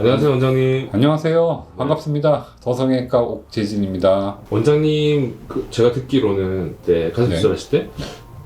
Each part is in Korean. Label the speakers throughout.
Speaker 1: 안녕하세요 원장님.
Speaker 2: 안녕하세요. 반갑습니다. 더성형외과 옥재진입니다.
Speaker 1: 원장님 그 제가 듣기로는 네 가슴
Speaker 2: 네.
Speaker 1: 수술하실 때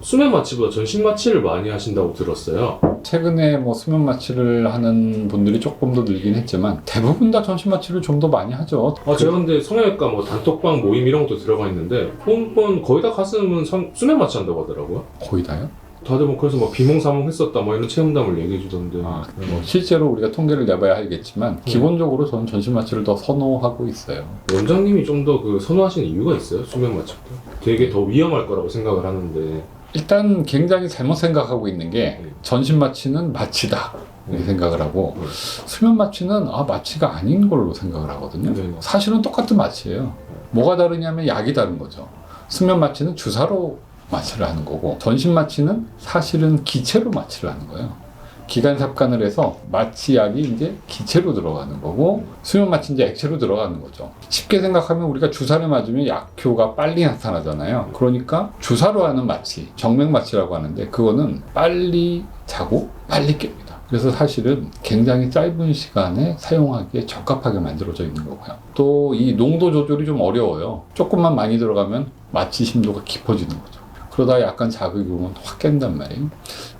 Speaker 1: 수면 마취보다 전신 마취를 많이 하신다고 들었어요.
Speaker 2: 최근에 뭐 수면 마취를 하는 분들이 조금 더 늘긴 했지만 대부분 다 전신 마취를 좀 더 많이 하죠.
Speaker 1: 아 제가 근데 성형외과 뭐 단톡방 모임 이런 것도 들어가 있는데 보면 거의 다 가슴은 성- 수면 마취 한다고 하더라고요.
Speaker 2: 거의 다요.
Speaker 1: 다들 뭐 그래서 뭐 비몽사몽 했었다 뭐 이런 체험담을 얘기해 주던데.
Speaker 2: 아,
Speaker 1: 네.
Speaker 2: 뭐 실제로 우리가 통계를 내봐야 알겠지만 기본적으로 저는 전신 마취를 더 선호하고 있어요.
Speaker 1: 원장님이 좀 더 그 선호하시는 이유가 있어요? 수면 마취보다? 되게 더 위험할 거라고 생각을 하는데.
Speaker 2: 일단 굉장히 잘못 생각하고 있는 게
Speaker 1: 네.
Speaker 2: 전신 마취는 마취다 이렇게
Speaker 1: 음.
Speaker 2: 생각을 하고
Speaker 1: 네.
Speaker 2: 수면 마취는 아 마취가 아닌 걸로 생각을 하거든요.
Speaker 1: 네.
Speaker 2: 사실은 똑같은 마취예요. 뭐가 다르냐면 약이 다른 거죠. 수면 마취는 주사로 마취를 하는 거고 전신 마취는 사실은 기체로 마취를 하는 거예요. 기관 삽관을 해서 마취약이 이제 기체로 들어가는 거고 수면 마취 이제 액체로 들어가는 거죠. 쉽게 생각하면 우리가 주사를 맞으면 약효가 빨리 나타나잖아요. 그러니까 주사로 하는 마취, 정맥 마취라고 하는데 그거는 빨리 자고 빨리 깹니다. 그래서 사실은 굉장히 짧은 시간에 사용하기에 적합하게 만들어져 있는 거고요. 또 이 농도 조절이 좀 어려워요. 조금만 많이 들어가면 마취 심도가 깊어지는 거죠. 그러다 약간 자극이 오면 확 깬단 말이에요.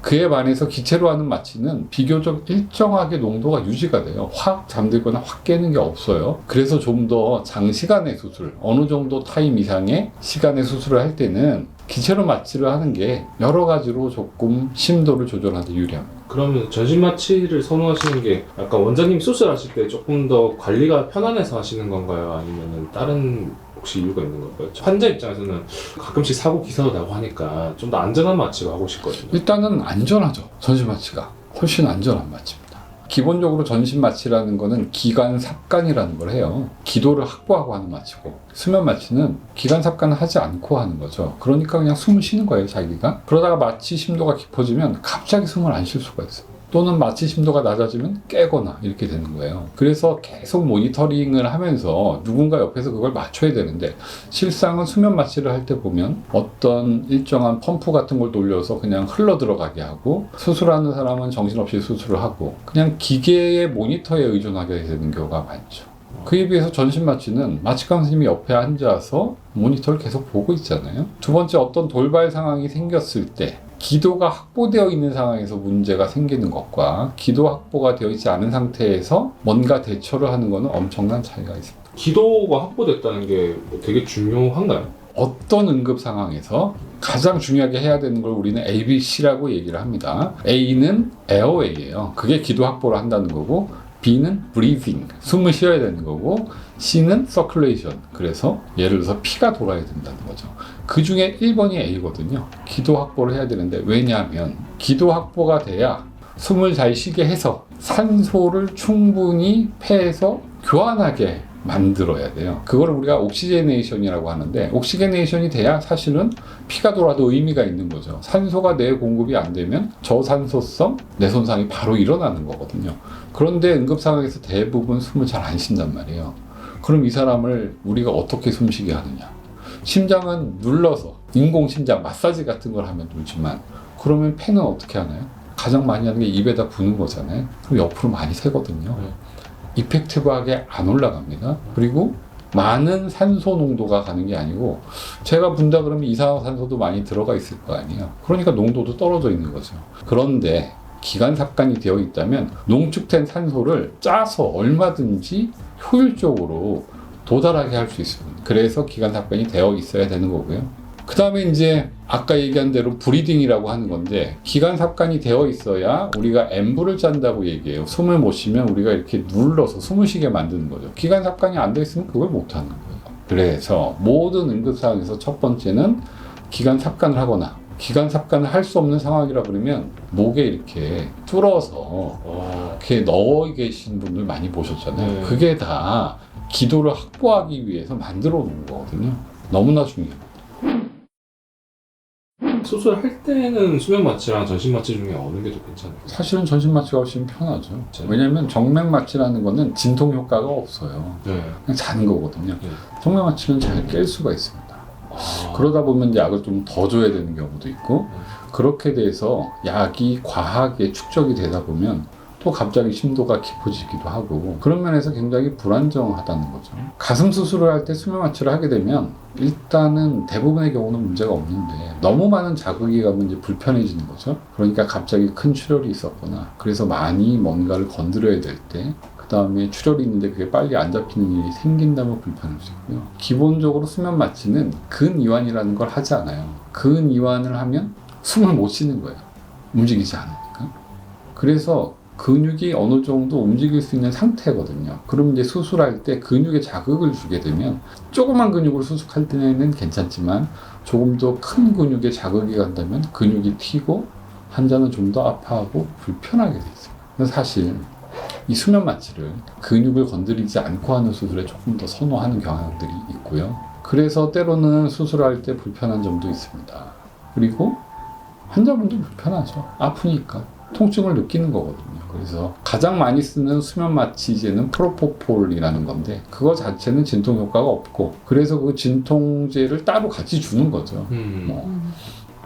Speaker 2: 그에 반해서 기체로 하는 마취는 비교적 일정하게 농도가 유지가 돼요. 확 잠들거나 확 깨는 게 없어요. 그래서 좀 더 장시간의 수술, 어느 정도 타임 이상의 시간의 수술을 할 때는 기체로 마취를 하는 게 여러 가지로 조금 심도를 조절하는 데 유리합니다.
Speaker 1: 그러면 전신 마취를 선호하시는 게 약간 원장님 수술하실 때 조금 더 관리가 편안해서 하시는 건가요? 아니면 다른 혹시 이유가 있는 건가요? 환자 입장에서는 가끔씩 사고 기사도 나고 하니까 좀 더 안전한 마취가 하고 싶거든요.
Speaker 2: 일단은 안전하죠. 전신 마취가. 훨씬 안전한 마취입니다. 기본적으로 전신 마취라는 거는 기관 삽관이라는 걸 해요. 기도를 확보하고 하는 마취고 수면 마취는 기관 삽관을 하지 않고 하는 거죠. 그러니까 그냥 숨을 쉬는 거예요, 자기가. 그러다가 마취 심도가 깊어지면 갑자기 숨을 안 쉴 수가 있어요. 또는 마취 심도가 낮아지면 깨거나 이렇게 되는 거예요. 그래서 계속 모니터링을 하면서 누군가 옆에서 그걸 맞춰야 되는데 실상은 수면 마취를 할 때 보면 어떤 일정한 펌프 같은 걸 돌려서 그냥 흘러 들어가게 하고 수술하는 사람은 정신없이 수술을 하고 그냥 기계의 모니터에 의존하게 되는 경우가 많죠. 그에 비해서 전신 마취는 마취감 선생님이 옆에 앉아서 모니터를 계속 보고 있잖아요. 두 번째 어떤 돌발 상황이 생겼을 때 기도가 확보되어 있는 상황에서 문제가 생기는 것과 기도 확보가 되어 있지 않은 상태에서 뭔가 대처를 하는 것은 엄청난 차이가 있습니다.
Speaker 1: 기도가 확보됐다는 게 되게 중요한가요?
Speaker 2: 어떤 응급 상황에서 가장 중요하게 해야 되는 걸 우리는 ABC라고 얘기를 합니다. A는 에어웨이예요. 그게 기도 확보를 한다는 거고 B는 breathing, 숨을 쉬어야 되는 거고 C는 circulation, 그래서 예를 들어서 피가 돌아야 된다는 거죠. 그 중에 1번이 A거든요. 기도 확보를 해야 되는데 왜냐하면 기도 확보가 돼야 숨을 잘 쉬게 해서 산소를 충분히 폐에서 교환하게 만들어야 돼요. 그걸 우리가 옥시제네이션이라고 하는데 옥시제네이션이 돼야 사실은 피가 돌아도 의미가 있는 거죠. 산소가 뇌에 공급이 안 되면 저산소성 뇌손상이 바로 일어나는 거거든요. 그런데 응급 상황에서 대부분 숨을 잘 안 쉰단 말이에요. 그럼 이 사람을 우리가 어떻게 숨쉬게 하느냐? 심장은 눌러서 인공 심장 마사지 같은 걸 하면 놀지만 그러면 폐는 어떻게 하나요? 가장 많이 하는 게 입에다 부는 거잖아요. 그럼 옆으로 많이 새거든요.
Speaker 1: 네.
Speaker 2: 이펙티브하게 안 올라갑니다. 그리고 많은 산소 농도가 가는 게 아니고 제가 분다 그러면 이산화탄소도 많이 들어가 있을 거 아니에요. 그러니까 농도도 떨어져 있는 거죠. 그런데 기관 삽관이 되어 있다면 농축된 산소를 짜서 얼마든지 효율적으로 도달하게 할 수 있습니다. 그래서 기관 삽관이 되어 있어야 되는 거고요. 그 다음에 이제 아까 얘기한 대로 브리딩이라고 하는 건데 기관 삽관이 되어 있어야 우리가 엠브를 짠다고 얘기해요. 숨을 못 쉬면 우리가 이렇게 눌러서 숨을 쉬게 만드는 거죠. 기관 삽관이 안돼 있으면 그걸 못 하는 거예요. 그래서 모든 응급 상황에서 첫 번째는 기관 삽관을 하거나 기관 삽관을 할 수 없는 상황이라 그러면 목에 이렇게 뚫어서
Speaker 1: 어,
Speaker 2: 이렇게 넣어 계신 분들 많이 보셨잖아요.
Speaker 1: 네.
Speaker 2: 그게 다 기도를 확보하기 위해서 만들어 놓은 거거든요. 너무나 중요해요.
Speaker 1: 수술할 때는 수면 마취랑 전신 마취 중에 어느 게 더 괜찮아요?
Speaker 2: 사실은 전신 마취가 훨씬 편하죠. 왜냐하면 정맥 마취라는 거는 진통 효과가 없어요.
Speaker 1: 네.
Speaker 2: 그냥 자는 거거든요.
Speaker 1: 네.
Speaker 2: 정맥 마취는 잘 깰 수가 있습니다.
Speaker 1: 아,
Speaker 2: 그러다 보면 약을 좀 더 줘야 되는 경우도 있고 그렇게 돼서 약이 과하게 축적이 되다 보면 또 갑자기 심도가 깊어지기도 하고 그런 면에서 굉장히 불안정하다는 거죠. 가슴 수술을 할 때 수면 마취를 하게 되면 일단은 대부분의 경우는 문제가 없는데 너무 많은 자극이 가면 이제 불편해지는 거죠. 그러니까 갑자기 큰 출혈이 있었거나 그래서 많이 뭔가를 건드려야 될 때 그 다음에 출혈이 있는데 그게 빨리 안 잡히는 일이 생긴다면 불편할 수 있고요. 기본적으로 수면 마취는 근이완이라는 걸 하지 않아요. 근이완을 하면 숨을 못 쉬는 거예요. 움직이지 않으니까. 그래서 근육이 어느 정도 움직일 수 있는 상태거든요. 그럼 이제 수술할 때 근육에 자극을 주게 되면 조그만 근육을 수술할 때는 괜찮지만 조금 더 큰 근육에 자극이 간다면 근육이 튀고 환자는 좀 더 아파하고 불편하게 돼 있어요. 사실 이 수면 마취를 근육을 건드리지 않고 하는 수술에 조금 더 선호하는 경향들이 있고요. 그래서 때로는 수술할 때 불편한 점도 있습니다. 그리고 환자분도 불편하죠. 아프니까 통증을 느끼는 거거든요. 그래서 가장 많이 쓰는 수면 마취제는 프로포폴이라는 건데 그거 자체는 진통 효과가 없고 그래서 그 진통제를 따로 같이 주는 거죠.
Speaker 1: 음.
Speaker 2: 뭐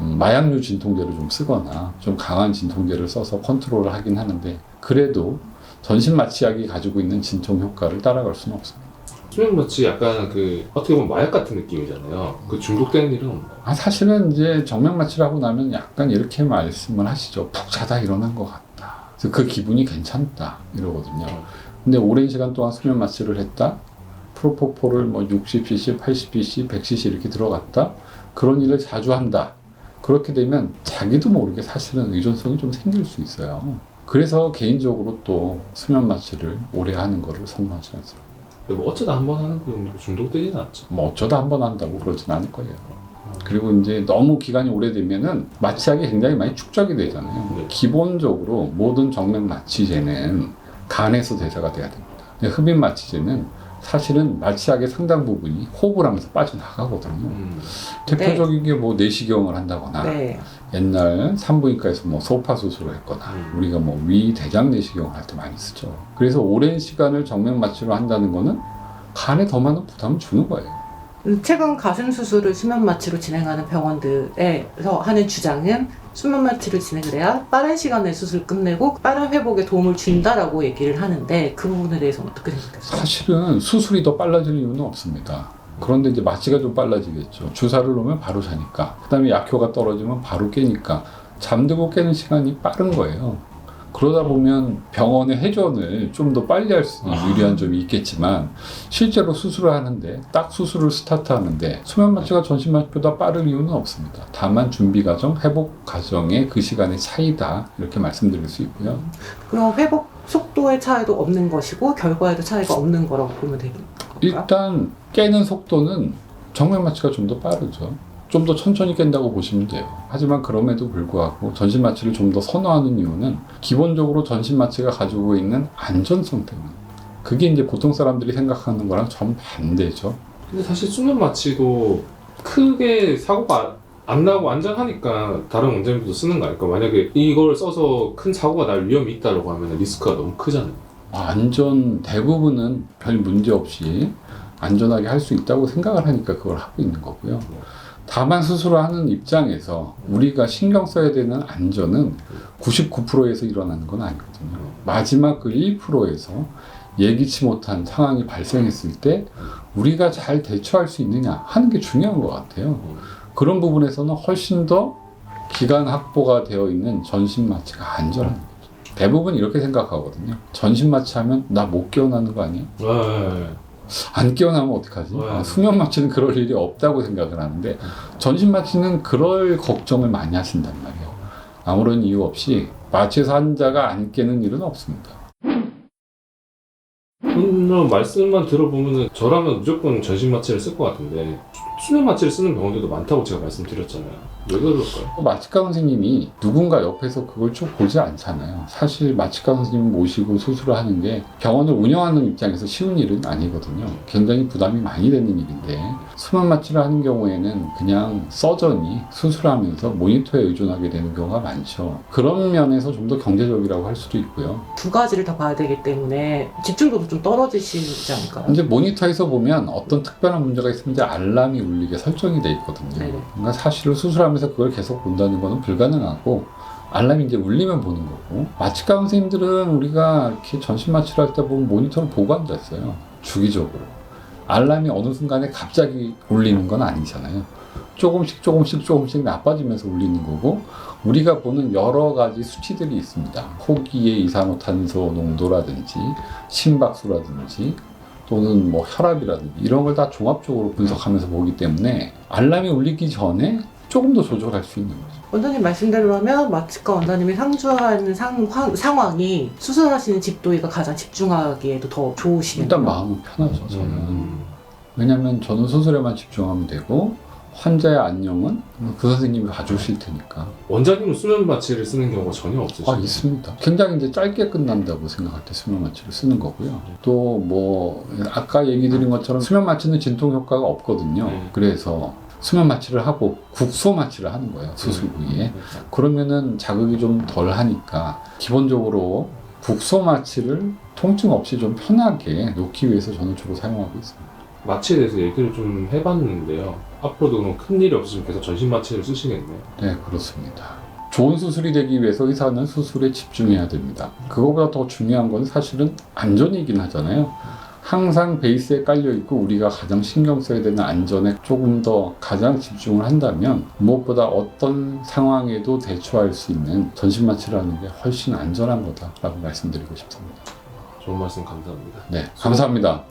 Speaker 2: 음, 마약류 진통제를 좀 쓰거나 좀 강한 진통제를 써서 컨트롤을 하긴 하는데 그래도 전신 마취약이 가지고 있는 진통 효과를 따라갈 수는 없습니다.
Speaker 1: 수면 마취 약간 그 어떻게 보면 마약 같은 느낌이잖아요. 그 중독되는 일은 없나요?
Speaker 2: 아, 사실은 이제 정맥 마취를 하고 나면 약간 이렇게 말씀을 하시죠. 푹 자다 일어난 것 같다. 그래서 그 기분이 괜찮다 이러거든요. 근데 오랜 시간 동안 수면 마취를 했다. 프로포폴을 뭐 60cc, 80cc, 100cc 이렇게 들어갔다. 그런 일을 자주 한다. 그렇게 되면 자기도 모르게 사실은 의존성이 좀 생길 수 있어요. 그래서 개인적으로 또 수면 마취를 오래 하는 거를 선호하지 않습니다.
Speaker 1: 뭐 어쩌다 한 번 하는 거 중독되진 않죠.
Speaker 2: 뭐 어쩌다 한 번 한다고 그러진 않을 거예요. 그리고 이제 너무 기간이 오래되면은 마취약이 굉장히 많이 축적이 되잖아요.
Speaker 1: 네.
Speaker 2: 기본적으로 모든 정맥 마취제는 간에서 대사가 돼야 됩니다. 근데 흡입 마취제는 사실은 마취약의 상당 부분이 호흡을 하면서 빠져나가거든요.
Speaker 1: 음.
Speaker 2: 대표적인 게뭐 내시경을 한다거나
Speaker 3: 네.
Speaker 2: 옛날 산부인과에서 뭐 소파 수술을 했거나
Speaker 1: 음.
Speaker 2: 우리가 뭐 위 대장 내시경을 할 때 많이 쓰죠. 그래서 오랜 시간을 정맥 마취를 한다는 거는 간에 더 많은 부담을 주는 거예요.
Speaker 3: 음, 최근 가슴 수술을 수면 마취로 진행하는 병원들에서 하는 주장은 수면 마취를 진행을 해야 빠른 시간에 수술 끝내고 빠른 회복에 도움을 준다라고 얘기를 하는데 그 부분에 대해서는 어떻게 생각하세요?
Speaker 2: 사실은 수술이 더 빨라지는 이유는 없습니다. 그런데 이제 마취가 좀 빨라지겠죠. 주사를 놓으면 바로 자니까. 그 다음에 약효가 떨어지면 바로 깨니까. 잠들고 깨는 시간이 빠른 거예요. 그러다 보면 병원의 회전을 좀 더 빨리 할 수 있는 유리한 점이 있겠지만 실제로 수술을 하는데 딱 수술을 스타트하는데 수면 마취가 전신 마취보다 빠를 이유는 없습니다. 다만 준비 과정, 회복 과정의 그 시간의 차이다 이렇게 말씀드릴 수 있고요.
Speaker 3: 그럼 회복 속도의 차이도 없는 것이고 결과에도 차이가 없는 거라고 보면 건가요?
Speaker 2: 일단 깨는 속도는 정맥 마취가 좀 더 빠르죠. 좀 더 천천히 깬다고 보시면 돼요. 하지만 그럼에도 불구하고 전신 마취를 좀 더 선호하는 이유는 기본적으로 전신 마취가 가지고 있는 안전성 때문에. 그게 이제 보통 사람들이 생각하는 거랑 정반대죠.
Speaker 1: 근데 사실 수면 마취도 크게 사고가 안 나고 안전하니까 다른 원장님도 쓰는 거 아닐까? 만약에 이걸 써서 큰 사고가 날 위험이 있다고 하면 리스크가 너무 크잖아요.
Speaker 2: 안전 대부분은 별 문제 없이 안전하게 할 수 있다고 생각을 하니까 그걸 하고 있는 거고요. 다만 수술을 하는 입장에서 우리가 신경 써야 되는 안전은 99%에서 일어나는 건 아니거든요. 마지막 그 1%에서 예기치 못한 상황이 발생했을 때 우리가 잘 대처할 수 있느냐 하는 게 중요한 것 같아요. 그런 부분에서는 훨씬 더 기간 확보가 되어 있는 전신 마취가 안전한 거죠. 대부분 이렇게 생각하거든요. 전신 마취하면 나 못 깨어나는 거 아니야?
Speaker 1: 네.
Speaker 2: 안 깨어나면 어떡하지?
Speaker 1: 네.
Speaker 2: 아, 수면 마취는 그럴 일이 없다고 생각을 하는데 전신 마취는 그럴 걱정을 많이 하신단 말이에요. 아무런 이유 없이 마취에서 환자가 안 깨는 일은 없습니다.
Speaker 1: 그런 말씀만 들어보면은 저라면 무조건 전신 마취를 쓸 것 같은데 수- 수면 마취를 쓰는 병원들도 많다고 제가 말씀드렸잖아요. 왜 그럴까요?
Speaker 2: 마취과 선생님이 누군가 옆에서 그걸 쭉 보지 않잖아요. 사실 마취과 선생님 모시고 수술을 하는 게 병원을 운영하는 입장에서 쉬운 일은 아니거든요. 굉장히 부담이 많이 되는 일인데 수면 마취를 하는 경우에는 그냥 서전이 수술하면서 모니터에 의존하게 되는 경우가 많죠. 그런 면에서 좀 더 경제적이라고 할 수도 있고요.
Speaker 3: 두 가지를 다 봐야 되기 때문에 집중도도 좀 떨어지시지 않을까요?
Speaker 2: 이제 모니터에서 보면 어떤 특별한 문제가 있으면 이제 알람이 울리게 설정이 돼 있거든요.
Speaker 3: 네네.
Speaker 2: 그러니까 사실은 수술하면서 그걸 계속 본다는 것은 불가능하고 알람이 이제 울리면 보는 거고. 마취과 선생님들은 우리가 이렇게 전신 마취를 할 때 보면 모니터를 보고 앉았어요. 주기적으로. 알람이 어느 순간에 갑자기 울리는 건 아니잖아요. 조금씩 조금씩 조금씩 나빠지면서 울리는 거고 우리가 보는 여러 가지 수치들이 있습니다. 호기의 이산화탄소 농도라든지 심박수라든지 또는 뭐 혈압이라든지 이런 걸 다 종합적으로 분석하면서 보기 때문에 알람이 울리기 전에 조금 더 조절할 수 있는 거죠.
Speaker 3: 원장님 말씀대로라면 마취과 원장님이 상주하는 상, 황- 상황이 수술하시는 집도의가 가장 집중하기에도 더 좋으시겠네요.
Speaker 2: 일단 마음은 편하죠, 저는.
Speaker 1: 음.
Speaker 2: 왜냐면 저는 수술에만 집중하면 되고 환자의 안녕은 그 선생님이 봐주실 테니까.
Speaker 1: 원장님은 수면 마취를 쓰는 경우가 전혀 없으시죠?
Speaker 2: 아, 있습니다. 굉장히 이제 짧게 끝난다고 생각할 때 수면 마취를 쓰는 거고요. 또 뭐 아까 얘기 드린 것처럼 수면 마취는 진통 효과가 없거든요.
Speaker 1: 네.
Speaker 2: 그래서 수면 마취를 하고 국소 마취를 하는 거예요. 수술 부위에. 그러면은 자극이 좀 덜 하니까 기본적으로 국소 마취를 통증 없이 좀 편하게 놓기 위해서 저는 주로 사용하고 있습니다.
Speaker 1: 마취에 대해서 얘기를 좀 해봤는데요. 앞으로도 그럼 큰 일이 없으시면 계속 전신 마취를 쓰시겠네요.
Speaker 2: 네, 그렇습니다. 좋은 수술이 되기 위해서 의사는 수술에 집중해야 됩니다. 그거보다 더 중요한 건 사실은 안전이긴 하잖아요. 항상 베이스에 깔려 있고 우리가 가장 신경 써야 되는 안전에 조금 더 가장 집중을 한다면 무엇보다 어떤 상황에도 대처할 수 있는 전신 마취를 하는 게 훨씬 안전한 거다라고 말씀드리고 싶습니다.
Speaker 1: 좋은 말씀 감사합니다.
Speaker 2: 네, 감사합니다.